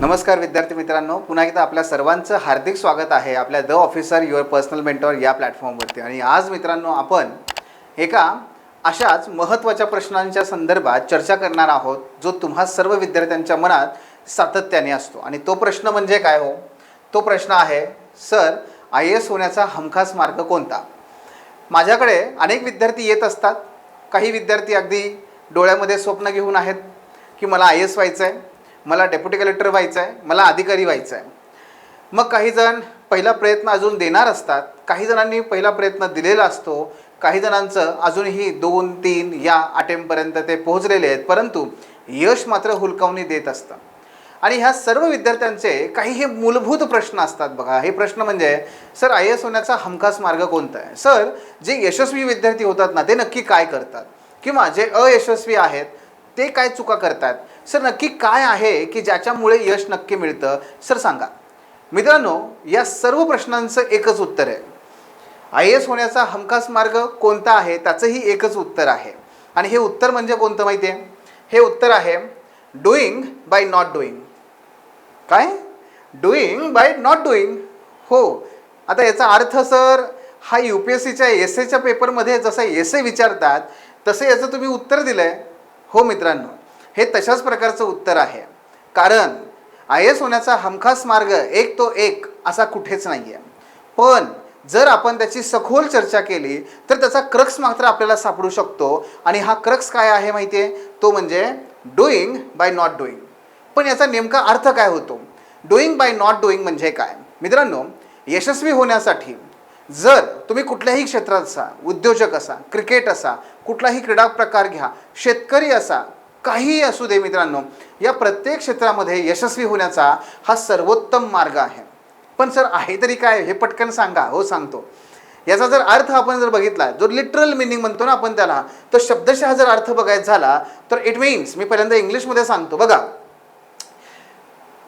नमस्कार विद्यार्थी मित्रांनो पुन्हा एकदा आपल्या सर्वांचं हार्दिक स्वागत आहे आपल्या the officer your personal mentor या प्लॅटफॉर्मवरती आणि आज मित्रांनो आपण एका अशाच महत्त्वाच्या प्रश्नांच्या संदर्भात चर्चा करणार आहोत जो तुम्हा सर्व विद्यार्थ्यांच्या मनात सातत्याने असतो. आणि तो प्रश्न म्हणजे काय हो? तो प्रश्न आहे सर आय एस होण्याचा हमखास मार्ग कोणता? माझ्याकडे अनेक विद्यार्थी येत असतात. काही विद्यार्थी अगदी डोळ्यामध्ये स्वप्न घेऊन आहेत की मला आय एस व्हायचं आहे मला डेप्युटी कलेक्टर व्हायचं आहे मला अधिकारी व्हायचं आहे मग काही जण पहिला प्रयत्न अजून देणार असतात काही जणांनी पहिला प्रयत्न दिलेला असतो काही जणांचं अजूनही दोन तीन या अटेम्पपर्यंत ते पोहोचलेले आहेत परंतु यश मात्र हुलकावणी देत असतं. आणि ह्या सर्व विद्यार्थ्यांचे काही हे मूलभूत प्रश्न असतात बघा. हे प्रश्न म्हणजे सर आय एस होण्याचा हमखास मार्ग कोणता आहे? सर जे यशस्वी विद्यार्थी होतात ना ते नक्की काय करतात? किंवा जे अयशस्वी आहेत ते काय चुका करतात? सर नक्की काय आहे की ज्याच्यामुळे यश नक्की मिळतं? सर सांगा. मित्रांनो या सर्व प्रश्नांचं एकच उत्तर आहे. आय एस होण्याचा हमखास मार्ग कोणता आहे? त्याचंही एकच उत्तर आहे. आणि हे उत्तर म्हणजे कोणतं माहिती आहे हे उत्तर आहे डुईंग बाय नॉट डुईंग काय? डुईंग बाय नॉट डुईंग हो. आता याचा अर्थ सर हा यू पी एस सीच्या एस एच्या पेपरमध्ये जसं एस ए विचारतात तसं याचं तुम्ही उत्तर दिलं आहे हो मित्रांनो हे तशाच प्रकारचं उत्तर आहे. कारण आय एस होण्याचा हमखास मार्ग एक तो एक असा कुठेच नाही आहे पण जर आपण त्याची सखोल चर्चा केली तर त्याचा क्रक्स मात्र आपल्याला सापडू शकतो. आणि हा क्रक्स काय आहे माहिती आहे तो म्हणजे डुईंग बाय नॉट डुईंग. पण याचा नेमका अर्थ काय होतो? डुईंग बाय नॉट डुईंग म्हणजे काय? मित्रांनो यशस्वी होण्यासाठी जर तुम्ही कुठल्याही क्षेत्रात असा उद्योजक असा क्रिकेट असा कुठलाही क्रीडा प्रकार घ्या शेतकरी असा काहीही असू दे मित्रांनो या प्रत्येक क्षेत्रामध्ये यशस्वी होण्याचा हा सर्वोत्तम मार्ग आहे. पण सर आहे तरी काय? हे पटकन सांगा. हो सांगतो. याचा जर अर्थ आपण जर बघितला जो लिटरल मिनिंग म्हणतो ना आपण त्याला तर शब्दशः जर अर्थ बघायचा झाला तर इट मीन्स मी पहिल्यांदा इंग्लिशमध्ये सांगतो. बघा.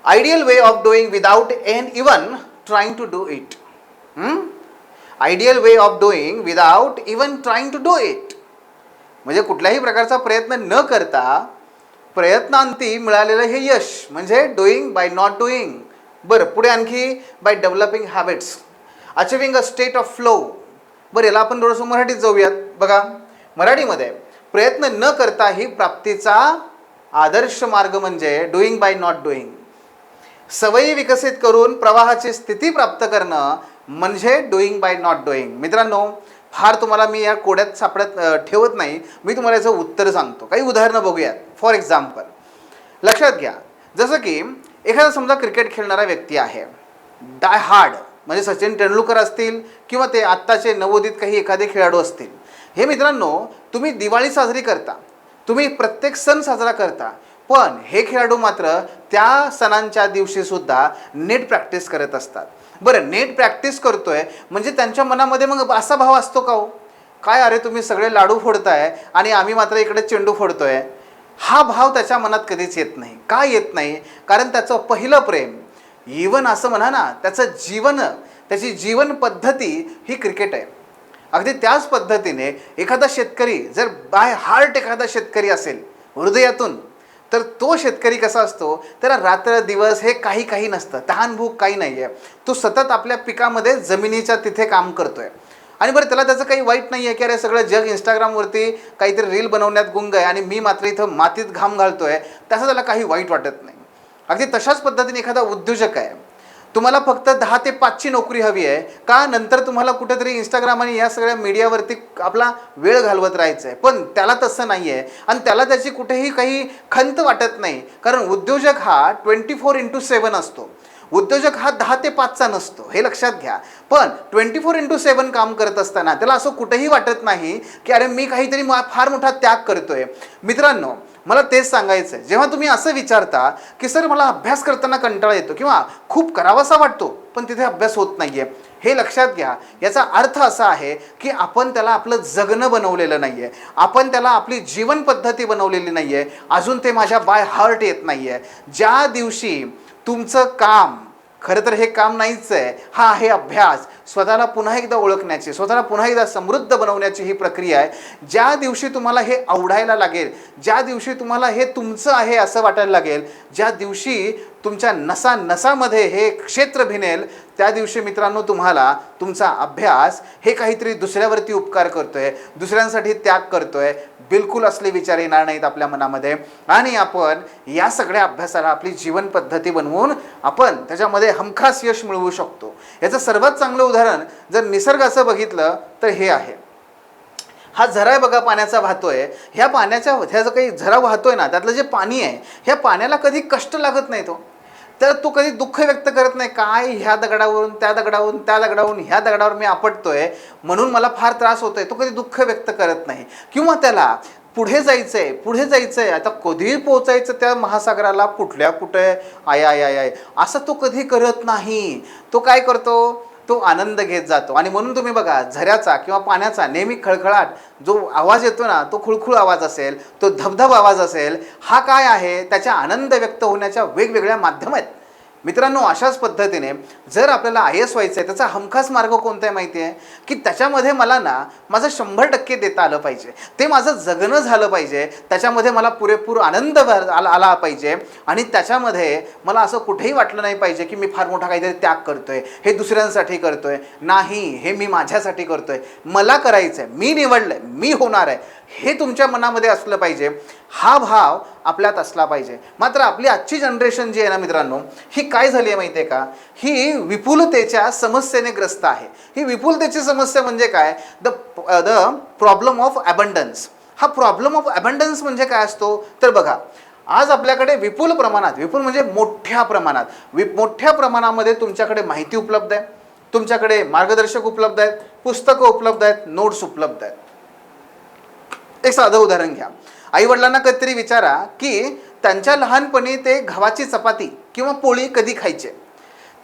Ideal way of doing without an even trying to do it ideal way of doing without even trying to do it म्हणजे कुठल्याही प्रकारचा प्रयत्न न करता प्रयत्नांती मिळालेलं हे यश. म्हणजे डुईंग बाय नॉट डुईंग बरं पुढे आणखी by developing habits achieving a state of flow बरं याला आपण थोडंसं मराठीत जाऊयात. बघा मराठीमध्ये प्रयत्न न करता ही प्राप्तीचा आदर्श मार्ग म्हणजे डुईंग बाय नॉट डुईंग सवयी विकसित करून प्रवाहाची स्थिती प्राप्त करणं म्हणजे डुईंग बाय नॉट डुईंग मित्रांनो फार तुम्हाला मी या कोड्यात सापड्यात ठेवत नाही. मी तुम्हाला याचं उत्तर सांगतो. काही उदाहरणं बघूयात. फॉर एक्झाम्पल लक्षात घ्या. जसं की एखादा समजा क्रिकेट खेळणारा व्यक्ती आहे. डाय हार्ड म्हणजे सचिन तेंडुलकर असतील किंवा ते आत्ताचे नवोदित काही एखादे खेळाडू असतील. हे मित्रांनो तुम्ही दिवाळी साजरी करता. तुम्ही प्रत्येक सण साजरा करता. पण हे खेळाडू मात्र त्या सणांच्या दिवशीसुद्धा नीट नेट प्रॅक्टिस करत असतात. बरं नेट प्रॅक्टिस करतोय म्हणजे त्यांच्या मनामध्ये मग असा भाव असतो का हो? काय अरे तुम्ही सगळे लाडू फोडताय आणि आम्ही मात्र इकडे चेंडू फोडतोय? हा भाव त्याच्या मनात कधीच येत नाही. का येत नाही? कारण त्याचं पहिलं प्रेम इवन असं म्हणा ना त्याचं जीवन त्याची जीवन पद्धती ही क्रिकेट आहे. अगदी त्याच पद्धतीने एखादा शेतकरी जर बाय हार्ट एखादा शेतकरी असेल हृदयातून तर तो शेतकरी कसा असतो? त्याला रात्र दिवस हे काही काही नसतं. तहान भूक काही नाही आहे तो सतत आपल्या पिकामध्ये जमिनीच्या तिथे काम करतोय. आणि बरं त्याला त्याचं काही वाईट नाही आहे की अरे सगळं जग इंस्टाग्रामवरती काहीतरी रील बनवण्यात गुंग आहे आणि मी मात्र इथं मातीत घाम घालतोय. त्याचं त्याला काही वाईट वाटत नाही. अगदी तशाच पद्धतीने एखादा उद्योजक आहे. तुम्हाला फक्त दहा ते पाचची नोकरी हवी आहे. का नंतर तुम्हाला कुठेतरी इंस्टाग्राम आणि या सगळ्या मीडियावरती आपला वेळ घालवत राहायचं आहे पण त्याला तसं नाही आहे आणि त्याला त्याची कुठेही काही खंत वाटत नाही. कारण उद्योजक हा ट्वेंटी फोर इंटू सेवन असतो. उद्योजक हा दहा ते पाचचा नसतो. हे लक्षात घ्या. पण ट्वेंटी फोर इंटू सेवन काम करत असताना त्याला असं कुठेही वाटत नाही की अरे मी काहीतरी मा- फार मोठा त्याग करतोय. मित्रांनो मला तेच सांगायचं आहे जेव्हा तुम्ही असं विचारता की सर मला अभ्यास करताना कंटाळा येतो किंवा खूप करावासा वाटतो पण तिथे अभ्यास होत नाही आहे हे लक्षात घ्या. याचा अर्थ असा आहे की आपण त्याला आपलं जगणं बनवलेलं नाही आहे आपण त्याला आपली जीवन पद्धती बनवलेली नाही आहे अजून ते माझ्या बाय हार्ट येत नाही आहे ज्या दिवशी तुमचं काम खरं तर हे काम नाहीच आहे हा आहे अभ्यास. स्वतःला पुन्हा एकदा ओळखण्याची स्वतःला पुन्हा एकदा समृद्ध बनवण्याची ही प्रक्रिया आहे. ज्या दिवशी तुम्हाला हे आवडायला लागेल ज्या दिवशी तुम्हाला हे तुमचं आहे असं वाटायला लागेल ज्या दिवशी तुमच्या नसा नसामध्ये हे क्षेत्र भिनेल त्या दिवशी मित्रांनो तुम्हाला तुमचा अभ्यास हे काहीतरी दुसऱ्यावरती उपकार करतोय दुसऱ्यांसाठी त्याग करतोय बिलकुल असले विचार येणार नाहीत आपल्या मनामध्ये. आणि आपण या सगळ्या अभ्यासाला आपली जीवन पद्धती बनवून आपण त्याच्यामध्ये हमखास यश मिळवू शकतो. याचं सर्वात चांगलं उदाहरण जर निसर्गाचं बघितलं तर हे आहे. हा झरा आहे बघा पाण्याचा वाहतोय. ह्या पाण्याच्या ह्या जो काही झरा वाहतोय ना त्यातलं जे पाणी आहे ह्या पाण्याला कधी कष्ट लागत नाही तो. तर तो कधी दुःख व्यक्त करत नाही. काय ह्या दगडावरून त्या दगडावरून त्या दगडावरून ह्या दगडावर मी आपटतोय म्हणून मला फार त्रास होतोय. तो कधी दुःख व्यक्त करत नाही. किंवा त्याला पुढे जायचं आहे पुढे जायचं आहे आता कधी पोचायचं त्या महासागराला कुठल्या कुठे आय आय आय आय असं तो कधी करत नाही. तो काय करतो? तो आनंद घेत जातो. आणि म्हणून तुम्ही बघा झऱ्याचा किंवा पाण्याचा नेहमी खळखळाट जो आवाज येतो ना तो खुळखुळ आवाज असेल तो धबधब आवाज असेल हा काय आहे? त्याच्या आनंद व्यक्त होण्याच्या वेगवेगळ्या माध्यम आहेत. मित्रांनो अशाच पद्धतीने जर आपल्याला आय एस व्हायचं आहे त्याचा हमखास मार्ग कोणता आहे माहिती आहे की त्याच्यामध्ये मला ना माझं शंभर टक्के देता आलं पाहिजे. ते माझं जगणं झालं पाहिजे. त्याच्यामध्ये मला पुरेपूर आनंद आला आला पाहिजे. आणि त्याच्यामध्ये मला असं कुठेही वाटलं नाही पाहिजे की मी फार मोठा काहीतरी त्याग करतोय. हे दुसऱ्यांसाठी करतोय. नाही हे मी माझ्यासाठी करतोय. मला करायचं आहे मी निवडलं आहे मी होणार आहे. हे तुमच्या मनामध्ये असलं पाहिजे. हा भाव आपल्यात असला पाहिजे. मात्र आपली आजची जनरेशन जी आहे ना मित्रांनो ही काय झाली आहे माहिती आहे का? ही विपुलतेच्या समस्येने ग्रस्त आहे. ही विपुलतेची समस्या म्हणजे काय? The the problem of abundance हा प्रॉब्लेम ऑफ ॲबंडन्स म्हणजे काय असतो? तर बघा आज आपल्याकडे विपुल प्रमाणात विपुल म्हणजे मोठ्या प्रमाणात वि मोठ्या प्रमाणामध्ये तुमच्याकडे माहिती उपलब्ध आहे. तुमच्याकडे मार्गदर्शक उपलब्ध आहेत पुस्तकं उपलब्ध आहेत नोट्स उपलब्ध आहेत. एक साधं उदाहरण घ्या. आई वडिलांना कधीतरी विचारा की त्यांच्या लहानपणी ते गव्हाची चपाती किंवा पोळी कधी खायचे?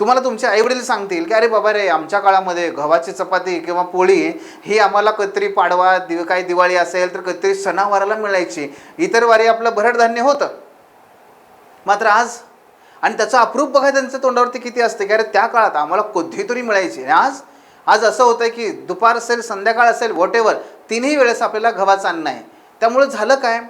तुम्हाला तुमचे आईवडील सांगतील की अरे बाबा रे आमच्या काळामध्ये गव्हाची चपाती किंवा पोळी ही आम्हाला कधीतरी पाडवा दिव काही दिवाळी असेल तर कधीतरी सणावाराला मिळायची. इतर वारी आपलं भरडधान्य होतं. मात्र आज आणि त्याचं अप्रूप बघा त्यांचं तोंडावरती किती असते की अरे त्या काळात आम्हाला कधीतरी मिळायची. आणि आज आज असं होतं की दुपार असेल संध्याकाळ असेल व्हॉट एव्हर तिन्ही वेळेस आपल्याला गव्हाचं अन्न आहे. त्यामुळे झालं काय?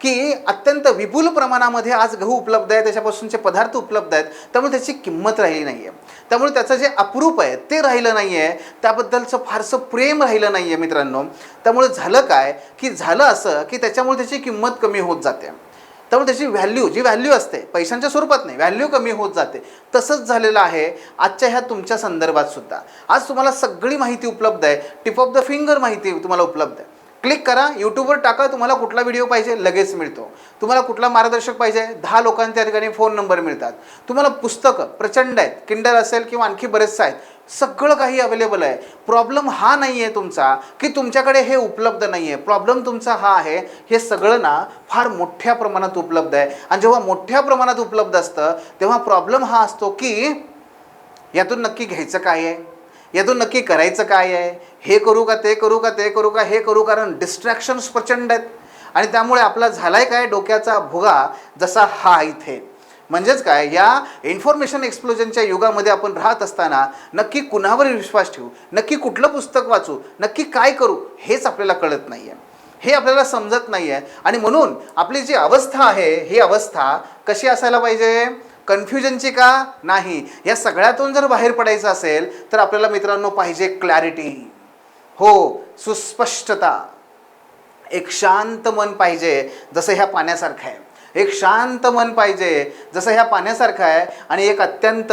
की अत्यंत विपुल प्रमाणामध्ये आज गहू उपलब्ध आहे त्याच्यापासूनचे पदार्थ उपलब्ध आहेत त्यामुळे त्याची किंमत राहिली नाही आहे त्यामुळे त्याचं जे अप्रूप आहे ते राहिलं नाही आहे त्याबद्दलचं फारसं प्रेम राहिलं नाही आहे मित्रांनो. त्यामुळे झालं काय? की झालं असं की त्याच्यामुळे त्याची किंमत कमी होत जाते. त्यामुळे त्याची व्हॅल्यू जी व्हॅल्यू असते पैशांच्या स्वरूपात नाही व्हॅल्यू कमी होत जाते. तसंच झालेलं आहे आजच्या ह्या तुमच्या संदर्भात सुद्धा. आज तुम्हाला सगळी माहिती उपलब्ध आहे. टिप ऑफ द फिंगर माहिती तुम्हाला उपलब्ध आहे. क्लिक करा यूट्यूबवर टाका तुम्हाला कुठला व्हिडिओ पाहिजे लगेच मिळतो. तुम्हाला कुठला मार्गदर्शक पाहिजे दहा लोकांच्या ठिकाणी फोन नंबर मिळतात. तुम्हाला पुस्तकं प्रचंड आहेत किंडल असेल किंवा आणखी बरेचसं आहेत सगळं काही अवेलेबल आहे. प्रॉब्लेम हा नाही आहे तुमचा की तुमच्याकडे हे उपलब्ध नाही आहे प्रॉब्लेम तुमचा हा आहे हे सगळं ना फार मोठ्या प्रमाणात उपलब्ध आहे. आणि जेव्हा मोठ्या प्रमाणात उपलब्ध असतं तेव्हा प्रॉब्लेम हा असतो की यातून नक्की घ्यायचं काय आहे? यातून नक्की करायचं काय आहे? हे करू का ते करू का ते करू का हे करू कारण डिस्ट्रॅक्शन्स प्रचंड आहेत. आणि त्यामुळे आपला झालाय काय? डोक्याचा भुगा जसा हा इथे. म्हणजेच काय? या इन्फॉर्मेशन एक्सप्लोजनच्या युगामध्ये आपण राहत असताना नक्की कुणावर विश्वास ठेवू? नक्की कुठलं पुस्तक वाचू? नक्की काय करू? हेच आपल्याला कळत नाही आहे हे आपल्याला समजत नाही आहे आणि म्हणून आपली जी अवस्था आहे ही अवस्था कशी असायला पाहिजे? कन्फ्युजनची का? नाही. या सगळ्यातून जर बाहेर पडायचं असेल तर आपल्याला मित्रांनो पाहिजे क्लॅरिटी हो सुस्पष्टता. एक शांत मन पाहिजे जसं ह्या पाण्यासारखं आहे. एक शांत मन पाहिजे जसं ह्या पाण्यासारखं आहे आणि एक अत्यंत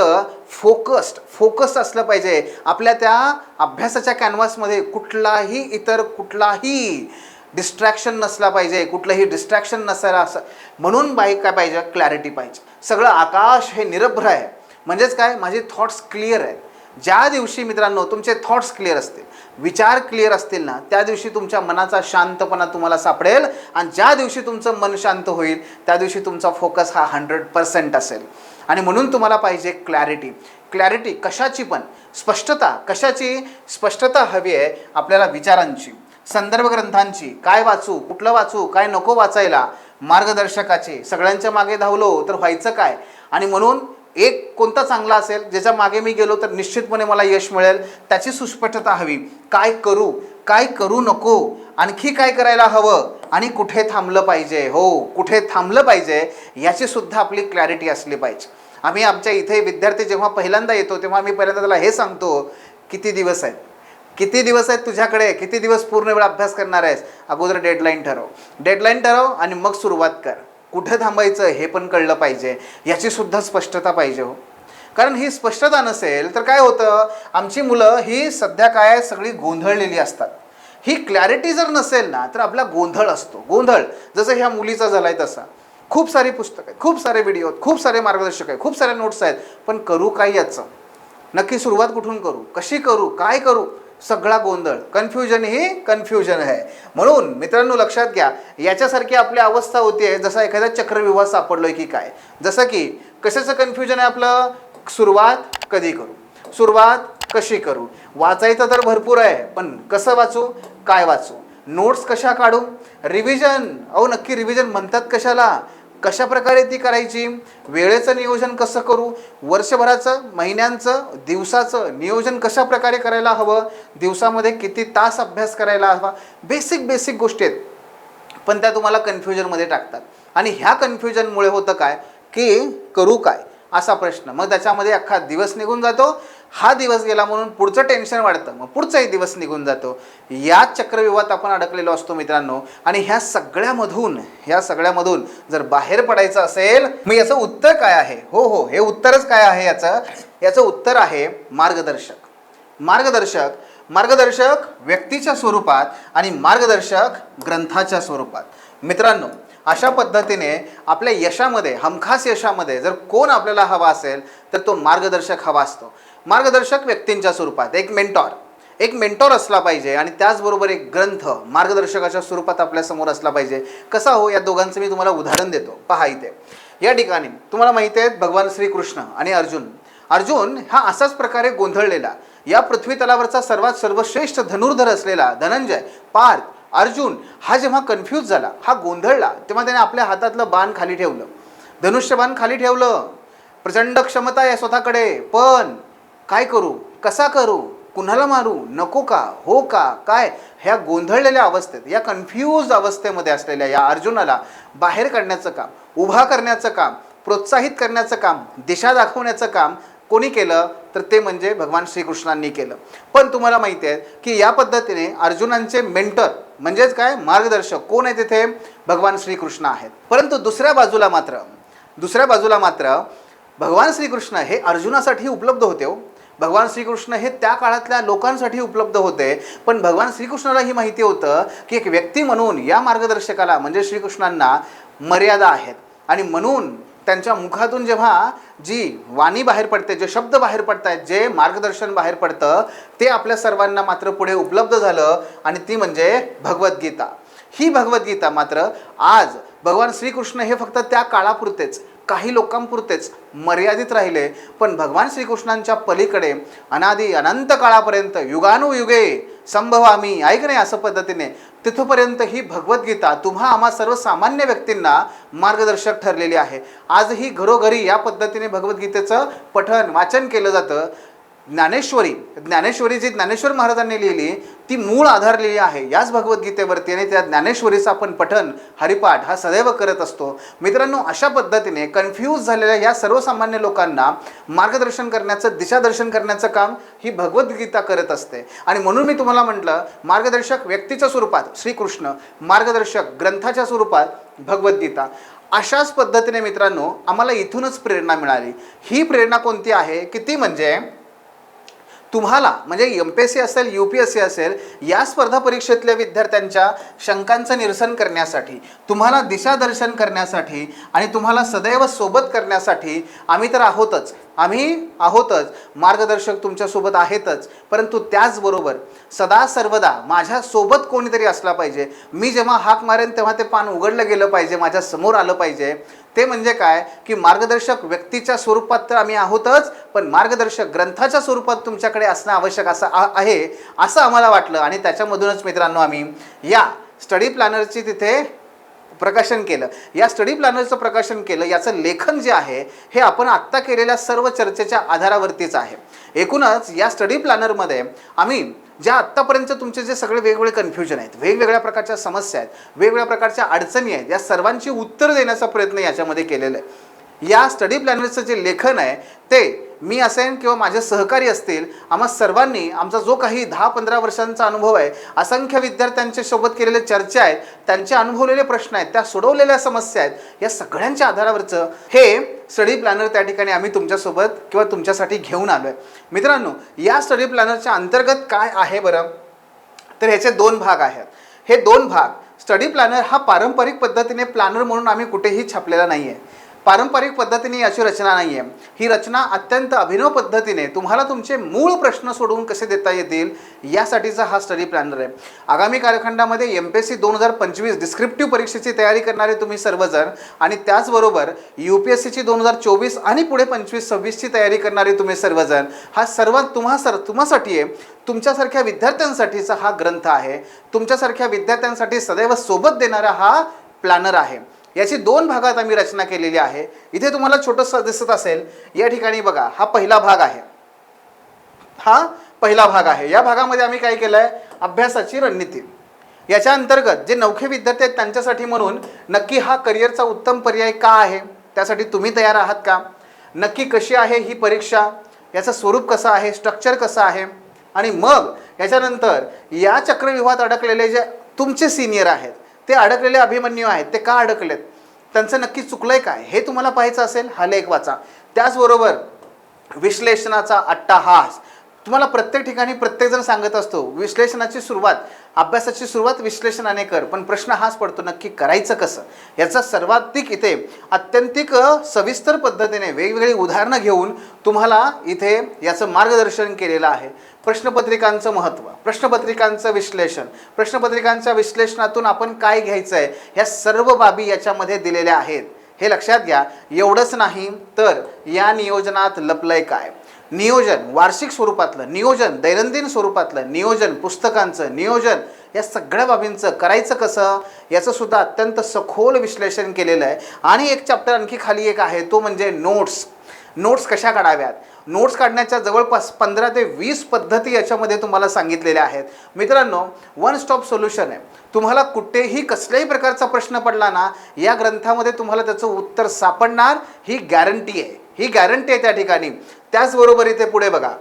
फोकस्ड फोकस्ड असलं पाहिजे. आपल्या त्या अभ्यासाच्या कॅनव्हासमध्ये कुठलाही इतर कुठलाही डिस्ट्रॅक्शन नसला पाहिजे कुठलंही डिस्ट्रॅक्शन नसायला असं. म्हणून बाईक काय पाहिजे? क्लॅरिटी पाहिजे. सगळं आकाश हे निरभ्र आहे. म्हणजेच काय? माझे थॉट्स क्लिअर आहेत. ज्या दिवशी मित्रांनो तुमचे थॉट्स क्लिअर असतील विचार क्लिअर असतील ना त्या दिवशी तुमच्या मनाचा शांतपणा तुम्हाला सापडेल आणि ज्या दिवशी तुमचं मन शांत होईल त्या दिवशी तुमचा फोकस हा हंड्रेड पर्सेंट असेल. आणि म्हणून तुम्हाला पाहिजे क्लॅरिटी क्लॅरिटी कशाची पण? स्पष्टता. कशाची? स्पष्टता हवी आहे आपल्याला विचारांची. संदर्भ ग्रंथांची काय वाचू कुठलं वाचू काय नको वाचायला मार्गदर्शकाचे सगळ्यांच्या मागे धावलो तर व्हायचं काय? आणि म्हणून एक कोणता चांगला असेल ज्याच्या मागे मी गेलो तर निश्चितपणे मला यश मिळेल त्याची सुस्पष्टता हवी. काय करू काय करू नको आणखी काय करायला हवं आणि कुठे थांबलं पाहिजे हो कुठे थांबलं पाहिजे याची सुद्धा आपली क्लॅरिटी असली पाहिजे. आम्ही आमच्या इथे विद्यार्थी जेव्हा पहिल्यांदा येतो तेव्हा आम्ही पहिल्यांदा त्याला हे सांगतो किती दिवस आहेत? किती दिवस आहेत तुझ्याकडे? किती दिवस पूर्ण वेळ अभ्यास करणार आहेस? अगोदर डेडलाईन ठरव. डेडलाईन ठरव आणि मग सुरुवात कर. कुठं थांबायचं हे पण कळलं पाहिजे. याची सुद्धा स्पष्टता पाहिजे हो. कारण ही स्पष्टता नसेल तर काय होतं? आमची मुलं ही सध्या काय सगळी गोंधळलेली असतात. ही क्लॅरिटी जर नसेल ना तर आपला गोंधळ असतो. गोंधळ. जसं ह्या मुलीचा झालाय तसा. खूप सारी पुस्तकं आहेत खूप सारे व्हिडिओ आहेत खूप सारे मार्गदर्शक आहेत खूप साऱ्या नोट्स आहेत. पण करू काय याचं? नक्की सुरुवात कुठून करू? कशी करू? काय करू? सगळा गोंधळ. कन्फ्युजन ही कन्फ्युजन आहे. म्हणून मित्रांनो लक्षात घ्या याच्यासारखी आपली अवस्था होती जसा एखादा चक्रविवाह सापडलोय की काय. जसं की कशाचं कन्फ्युजन आहे आपलं? सुरुवात कधी करू? सुरुवात कशी करू? वाचायचं तर भरपूर आहे पण कसं वाचू? काय वाचू? नोट्स कशा काढू? रिव्हिजन अहो नक्की रिव्हिजन म्हणतात कशाला? कशा प्रकारे ती करायची? वेळेचं नियोजन कसं करू? वर्षभराचं महिन्यांचं दिवसाचं नियोजन कशा प्रकारे करायला हवं? दिवसामध्ये किती तास अभ्यास करायला हवा? बेसिक बेसिक गोष्टी आहेत. पण त्या तुम्हाला कन्फ्युजनमध्ये टाकतात. आणि ह्या कन्फ्युजनमुळे होतं काय? की करू काय? असा प्रश्न. मग त्याच्यामध्ये अख्खा दिवस निघून जातो. हा दिवस गेला म्हणून पुढचं टेन्शन वाढतं. मग पुढचाही दिवस निघून जातो. या चक्रव्यूहात आपण अडकलेलो असतो मित्रांनो. आणि ह्या सगळ्यामधून ह्या सगळ्यामधून जर बाहेर पडायचं असेल मग याचं उत्तर काय आहे? हो हो हे उत्तरच काय आहे याचं? याचं उत्तर आहे मार्गदर्शक. मार्गदर्शक मार्गदर्शक व्यक्तीच्या स्वरूपात आणि मार्गदर्शक ग्रंथाच्या स्वरूपात. मित्रांनो अशा पद्धतीने आपल्या यशामध्ये हमखास यशामध्ये जर कोण आपल्याला हवा असेल तर तो मार्गदर्शक हवा असतो. मार्गदर्शक व्यक्तींच्या स्वरूपात एक मेंटॉर एक मेंटॉर असला पाहिजे आणि त्याचबरोबर एक ग्रंथ मार्गदर्शकाच्या स्वरूपात आपल्यासमोर असला पाहिजे. कसा हो? या दोघांचं मी तुम्हाला उदाहरण देतो. पहा इथे. या ठिकाणी तुम्हाला माहिती आहे भगवान श्रीकृष्ण आणि अर्जुन. अर्जुन हा असाच प्रकारे गोंधळलेला. या पृथ्वी तलावरचा सर्वात सर्वश्रेष्ठ धनुर्धर असलेला धनंजय पार्थ अर्जुन हा जेव्हा कन्फ्यूज झाला हा गोंधळला तेव्हा त्याने आपल्या हातातलं बाण खाली ठेवलं. धनुष्यबाण खाली ठेवलं. प्रचंड क्षमता आहे स्वतःकडे. पण काय करू? कसा करू? कुणाला मारू? नको का? हो का? काय? ह्या गोंधळलेल्या अवस्थेत या कन्फ्यूज अवस्थेमध्ये असलेल्या या अर्जुनाला बाहेर काढण्याचं काम उभा करण्याचं काम प्रोत्साहित करण्याचं काम दिशा दाखवण्याचं काम कोणी केलं? तर ते म्हणजे भगवान श्रीकृष्णांनी केलं. पण तुम्हाला माहिती आहे की या पद्धतीने अर्जुनांचे मेंटर म्हणजेच काय? मार्गदर्शक कोण आहे तिथे? भगवान श्रीकृष्ण आहेत. परंतु दुसऱ्या बाजूला मात्र दुसऱ्या बाजूला मात्र भगवान श्रीकृष्ण हे अर्जुनासाठी उपलब्ध होते हो. भगवान श्रीकृष्ण हे त्या काळातल्या लोकांसाठी उपलब्ध होते. पण भगवान श्रीकृष्णाला ही माहिती होतं की एक व्यक्ती म्हणून या मार्गदर्शकाला म्हणजे श्रीकृष्णांना मर्यादा आहेत. आणि म्हणून त्यांच्या मुखातून जेव्हा जी वाणी बाहेर पडते जे शब्द बाहेर पडत आहेत जे मार्गदर्शन बाहेर पडतं ते आपल्या सर्वांना मात्र पुढे उपलब्ध झालं आणि ती म्हणजे भगवद्गीता. ही भगवद्गीता मात्र आज भगवान श्रीकृष्ण हे फक्त त्या काळापुरतेच. काही लोकांपुरतेच मर्यादित राहिले पण भगवान श्रीकृष्णांच्या पलीकडे अनादी अनंत काळापर्यंत युगानुयुगे संभवामी ऐक नाही असं पद्धतीने तिथपर्यंत ही भगवद्गीता तुम्हा आम्हा सर्वसामान्य व्यक्तींना मार्गदर्शक ठरलेली आहे. आजही घरोघरी या पद्धतीने भगवद्गीतेचं पठन वाचन केलं जातं. ज्ञानेश्वरी ज्ञानेश्वरी जी ज्ञानेश्वर महाराजांनी लिहिली ती मूळ आधारलेली आहे. याच भगवद्गीतेवरती आणि त्या ज्ञानेश्वरीचं आपण पठन हरिपाठ हा सदैव करत असतो. मित्रांनो अशा पद्धतीने कन्फ्यूज झालेल्या या सर्वसामान्य लोकांना मार्गदर्शन करण्याचं दिशादर्शन करण्याचं काम ही भगवद्गीता करत असते. आणि म्हणून मी तुम्हाला म्हटलं मार्गदर्शक व्यक्तीच्या स्वरूपात श्रीकृष्ण मार्गदर्शक ग्रंथाच्या स्वरूपात भगवद्गीता. अशाच पद्धतीने मित्रांनो आम्हाला इथूनच प्रेरणा मिळाली. ही प्रेरणा कोणती आहे? की ती म्हणजे तुम्हाला म्हणजे एम पी एस सी असेल यू पी एस सी असेल या स्पर्धा परीक्षेतल्या विद्यार्थ्यांच्या शंकांचं निरसन करण्यासाठी तुम्हाला दिशादर्शन करण्यासाठी आणि तुम्हाला सदैव सोबत करण्यासाठी आम्ही तर आहोतच. आम्ही आहोतच. मार्गदर्शक तुमच्यासोबत आहेतच. परंतु त्याचबरोबर सदा सर्वदा माझ्यासोबत कोणीतरी असला पाहिजे. मी जेव्हा हाक मारेन तेव्हा ते पान उघडलं गेलं पाहिजे माझ्यासमोर आलं पाहिजे. ते म्हणजे काय? की मार्गदर्शक व्यक्तीच्या स्वरूपात तर आम्ही आहोतच पण मार्गदर्शक ग्रंथाच्या स्वरूपात तुमच्याकडे असणं आवश्यक असं आ- आहे असं आम्हाला वाटलं. आणि त्याच्यामधूनच मित्रांनो आम्ही या स्टडी प्लॅनरची तिथे प्रकाशन केलं. या स्टडी प्लॅनरचं प्रकाशन केलं. याचं लेखन जे आहे हे आपण आत्ता केलेल्या सर्व चर्चेच्या आधारावरतीच आहे. एकूणच या स्टडी प्लॅनरमध्ये आम्ही ज्या आत्तापर्यंत तुमचे जे सगळे वेगवेगळे कन्फ्युजन आहेत वेगवेगळ्या प्रकारच्या समस्या आहेत वेगवेगळ्या प्रकारच्या अडचणी आहेत या सर्वांची उत्तर देण्याचा प्रयत्न याच्यामध्ये केलेला आहे. या स्टडी प्लॅनरचं जे लेखन आहे ते मी असेन किंवा माझे सहकारी असतील आम्हा सर्वांनी आमचा जो काही दहा पंधरा वर्षांचा अनुभव आहे असंख्य विद्यार्थ्यांच्या सोबत केलेले चर्चा आहेत त्यांचे अनुभवलेले प्रश्न आहेत त्या सोडवलेल्या समस्या आहेत या सगळ्यांच्या आधारावरचं हे स्टडी प्लॅनर त्या ठिकाणी आम्ही तुमच्यासोबत किंवा तुमच्यासाठी घेऊन आलो आहे मित्रांनो या स्टडी प्लॅनरच्या अंतर्गत काय आहे बरं? तर ह्याचे दोन भाग आहेत. हे दोन भाग स्टडी प्लॅनर हा पारंपरिक पद्धतीने प्लॅनर म्हणून आम्ही कुठेही छापलेला नाही आहे पारंपरिक पद्धतीने याची रचना नाही आहे ही रचना अत्यंत अभिनव पद्धतीने तुम्हाला तुमचे मूळ प्रश्न सोडवून कसे देता येतील यासाठीचा हा स्टडी प्लॅनर आहे. आगामी कालखंडामध्ये एम पी एस सी दोन हजार पंचवीस डिस्क्रिप्टिव्ह परीक्षेची तयारी करणारे तुम्ही सर्वजण आणि त्याचबरोबर यू पी एस सीची दोन हजार चोवीस आणि पुढे पंचवीस सव्वीसची तयारी करणारे तुम्ही सर्वजण हा सर्वात तुम्हा सर तुम्हासाठी आहे तुमच्यासारख्या विद्यार्थ्यांसाठीचा हा ग्रंथ आहे. तुमच्यासारख्या विद्यार्थ्यांसाठी सदैव सोबत देणारा हा प्लॅनर आहे. याची दोन भागात आम्ही रचना केलेली आहे. इथे तुम्हाला छोटंसं दिसत असेल या ठिकाणी बघा हा पहिला भाग आहे. हा पहिला भाग आहे. या भागामध्ये आम्ही काय केलं आहे अभ्यासाची रणनीती. याच्या अंतर्गत जे नवखे विद्यार्थी आहेत त्यांच्यासाठी म्हणून नक्की हा करिअरचा उत्तम पर्याय का आहे? त्यासाठी तुम्ही तयार आहात का? नक्की कशी आहे ही परीक्षा? याचं स्वरूप कसं आहे? स्ट्रक्चर कसं आहे? आणि मग याच्यानंतर या चक्रव्यूहात अडकलेले जे तुमचे सिनियर आहेत ते अडकलेले अभिमन्यू आहेत ते का अडकलेत? त्यांचं नक्की चुकलंय काय? हे तुम्हाला पाहायचं असेल हा लेख वाचा. त्याचबरोबर विश्लेषणाचा अट्टाहास तुम्हाला प्रत्येक ठिकाणी प्रत्येकजण सांगत असतो विश्लेषणाची सुरुवात अभ्यासाची सुरुवात विश्लेषणाने कर पण प्रश्न हाच पडतो नक्की करायचं कसं? याचा सर्वाधिक इथे अत्यंतिक सविस्तर पद्धतीने वेगवेगळी उदाहरणं घेऊन तुम्हाला इथे याचं मार्गदर्शन केलेलं आहे. प्रश्नपत्रिकांचं महत्त्व प्रश्नपत्रिकांचं विश्लेषण प्रश्नपत्रिकांच्या विश्लेषणातून आपण काय घ्यायचं आहे ह्या सर्व बाबी याच्यामध्ये दिलेल्या आहेत. हे लक्षात घ्या एवढंच नाही तर या नियोजनात लपलंय काय? नियोजन वार्षिक स्वरूपातलं नियोजन दैनंदिन स्वरूपातलं नियोजन पुस्तकांचं नियोजन या सगळ्या बाबींचं करायचं कसं याचंसुद्धा अत्यंत सखोल विश्लेषण केलेलं आहे. आणि एक चॅप्टर आणखी खाली एक आहे तो म्हणजे नोट्स नोट्स कशा काढाव्यात? नोट्स काढण्याच्या जवळपास पंधरा ते वीस पद्धती याच्यामध्ये तुम्हाला सांगितलेल्या आहेत. मित्रांनो वन स्टॉप सोल्युशन आहे. तुम्हाला कुठेही कसल्याही प्रकारचा प्रश्न पडला ना या ग्रंथामध्ये तुम्हाला त्याचं उत्तर सापडणार ही गॅरंटी आहे. ही गॅरंटी आहे त्या ठिकाणी. त्याचबरोबर इथे पुढे बघा.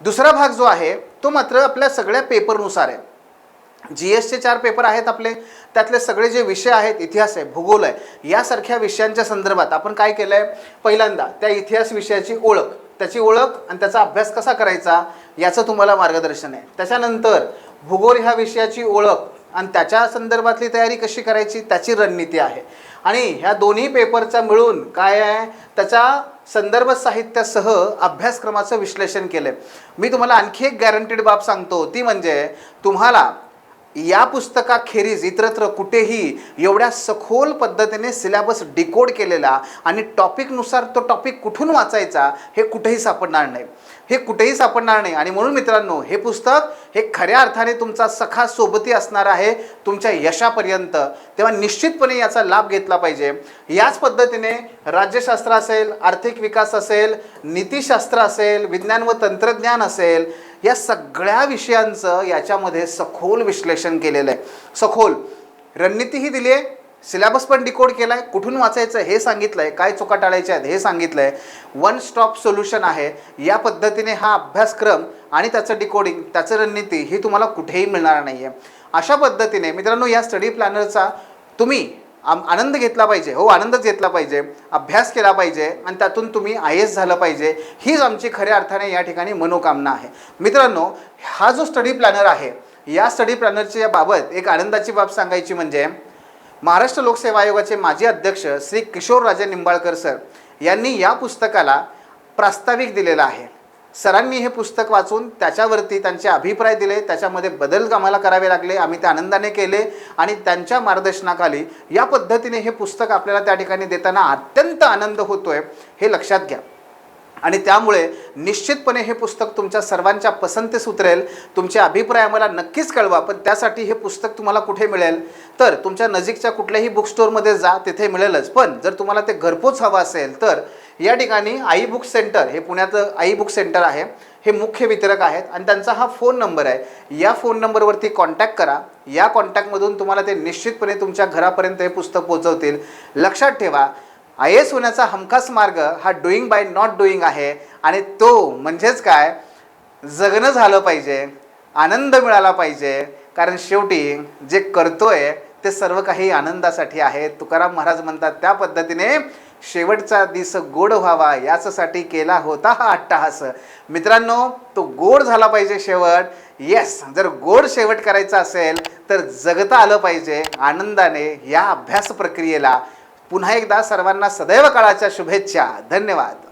दुसरा भाग जो आहे तो मात्र आपल्या सगळ्या पेपरनुसार आहे. जी एसचे चार पेपर आहेत आपले. त्यातले सगळे जे विषय आहेत इतिहास आहे भूगोल आहे यासारख्या विषयांच्या संदर्भात आपण काय केलं आहे पहिल्यांदा त्या इतिहास विषयाची ओळख त्याची ओळख आणि त्याचा अभ्यास कसा करायचा याचं तुम्हाला मार्गदर्शन आहे. त्याच्यानंतर भूगोल ह्या विषयाची ओळख आणि त्याच्या संदर्भातली तयारी कशी करायची त्याची रणनीती आहे. आणि ह्या दोन्ही पेपरचा मिळून काय आहे? त्याच्या संदर्भ साहित्यासह अभ्यासक्रमाचं विश्लेषण केलं मी तुम्हाला आणखी एक गॅरंटीड बाब सांगतो. ती म्हणजे तुम्हाला या पुस्तकाखेरीज इतरत्र कुठेही एवढ्या सखोल पद्धतीने सिलेबस डिकोड केलेला आणि टॉपिकनुसार तो टॉपिक कुठून वाचायचा हे कुठेही सापडणार नाही. हे कुठेही सापडणार नाही. आणि म्हणून मित्रांनो हे पुस्तक हे खऱ्या अर्थाने तुमचा सखा सोबती असणार आहे तुमच्या यशापर्यंत. तेव्हा निश्चितपणे याचा लाभ घेतला पाहिजे. याच पद्धतीने राज्यशास्त्र असेल आर्थिक विकास असेल नीतीशास्त्र असेल विज्ञान व तंत्रज्ञान असेल या सगळ्या विषयांचं याच्यामध्ये सखोल विश्लेषण केलेलं आहे सखोल. रणनीतीही दिली आहे सिलेबस पण डिकोड केला आहे कुठून वाचायचं हे सांगितलं आहे काय चुका टाळायच्या आहेत हे सांगितलं आहे वन स्टॉप सोल्युशन आहे. या पद्धतीने हा अभ्यासक्रम आणि त्याचं डिकोडिंग त्याचं रणनीती ही तुम्हाला कुठेही मिळणार नाही आहे अशा पद्धतीने मित्रांनो या स्टडी प्लॅनरचा तुम्ही आम आनंद घेतला पाहिजे. हो आनंदच घेतला पाहिजे. अभ्यास केला पाहिजे आणि त्यातून तुम्ही आय एस झालं पाहिजे. हीच आमची खऱ्या अर्थाने या ठिकाणी मनोकामना आहे. मित्रांनो हा जो स्टडी प्लॅनर आहे या स्टडी प्लॅनरच्या बाबत एक आनंदाची बाब सांगायची म्हणजे महाराष्ट्र लोकसेवा आयोगाचे माजी अध्यक्ष श्री किशोर राजे निंबाळकर सर यांनी या पुस्तकाला प्रास्ताविक दिलेला आहे. सरांनी हे पुस्तक वाचून त्याच्यावरती त्यांचे अभिप्राय दिले त्याच्यामध्ये बदल आम्हाला करावे लागले आम्ही ते आनंदाने केले आणि त्यांच्या मार्गदर्शनाखाली या पद्धतीने हे पुस्तक आपल्याला त्या ठिकाणी देताना अत्यंत आनंद होतोय हे लक्षात घ्या. आणि त्यामुळे निश्चितपणे हे पुस्तक तुमच्या सर्वांच्या पसंतीस उतरेल तुमचे अभिप्राय आम्हाला नक्कीच कळवा पण त्यासाठी हे पुस्तक तुम्हाला कुठे मिळेल? तर तुमच्या नजीकच्या कुठल्याही बुक स्टोअरमध्ये जा तिथे मिळेलच. पण जर तुम्हाला ते घरपोच हवं असेल तर या ठिकाणी आई बुक सेंटर हे पुण्याचं आई बुक सेंटर आहे हे मुख्य वितरक आहेत आणि त्यांचा हा फोन नंबर आहे. या फोन नंबरवरती कॉन्टॅक्ट करा. या कॉन्टॅक्टमधून तुम्हाला ते निश्चितपणे तुमच्या घरापर्यंत हे पुस्तक पोहोचवतील. लक्षात ठेवा आय एस होण्याचा हमखास मार्ग हा डुईंग बाय नॉट डुईंग आहे आणि तो म्हणजेच काय? जगणं झालं पाहिजे आनंद मिळाला पाहिजे कारण शेवटी जे करतोय ते सर्व काही आनंदासाठी आहे. तुकाराम महाराज म्हणतात त्या पद्धतीने शेवटचा दिस गोड व्हावा याचसाठी केला होता हा अट्टहास. मित्रांनो तो गोड झाला पाहिजे शेवट. येस जर गोड शेवट करायचा असेल तर जगता आलं पाहिजे आनंदाने या अभ्यास प्रक्रियेला. पुन्हा एकदा सर्वांना सदैव काळाच्या शुभेच्छा. धन्यवाद.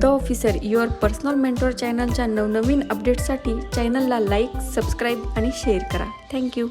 The officer your personal mentor चॅनलच्या नवनवीन अपडेट्ससाठी चॅनलला लाईक सबस्क्राईब आणि शेअर करा. Thank you